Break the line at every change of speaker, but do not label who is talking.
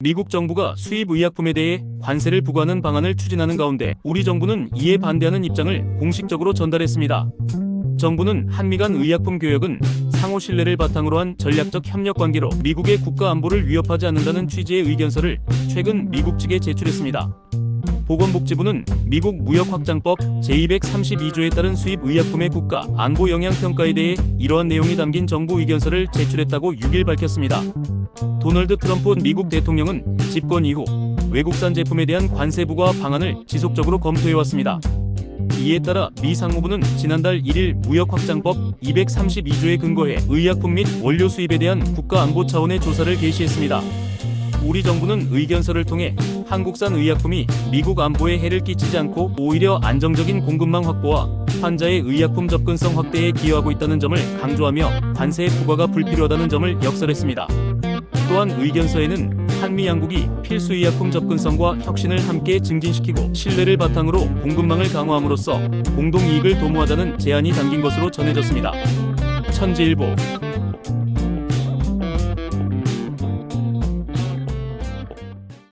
미국 정부가 수입 의약품에 대해 관세를 부과하는 방안을 추진하는 가운데 우리 정부는 이에 반대하는 입장을 공식적으로 전달했습니다. 정부는 한미 간 의약품 교역은 상호 신뢰를 바탕으로 한 전략적 협력 관계로 미국의 국가 안보를 위협하지 않는다는 취지의 의견서를 최근 미국 측에 제출했습니다. 보건복지부는 미국 무역확장법 제232조에 따른 수입 의약품의 국가 안보 영향 평가에 대해 이러한 내용이 담긴 정부 의견서를 제출했다고 6일 밝혔습니다. 도널드 트럼프 미국 대통령은 집권 이후 외국산 제품에 대한 관세 부과 방안을 지속적으로 검토해왔습니다. 이에 따라 미 상무부는 지난달 1일 무역확장법 232조에 근거해 의약품 및 원료 수입에 대한 국가 안보 차원의 조사를 개시했습니다. 우리 정부는 의견서를 통해 한국산 의약품이 미국 안보에 해를 끼치지 않고 오히려 안정적인 공급망 확보와 환자의 의약품 접근성 확대에 기여하고 있다는 점을 강조하며 관세 부과가 불필요하다는 점을 역설했습니다. 또한 의견서에는 한미 양국이 필수 의약품 접근성과 혁신을 함께 증진시키고 신뢰를 바탕으로 공급망을 강화함으로써 공동 이익을 도모하자는 제안이 담긴 것으로 전해졌습니다. 천지일보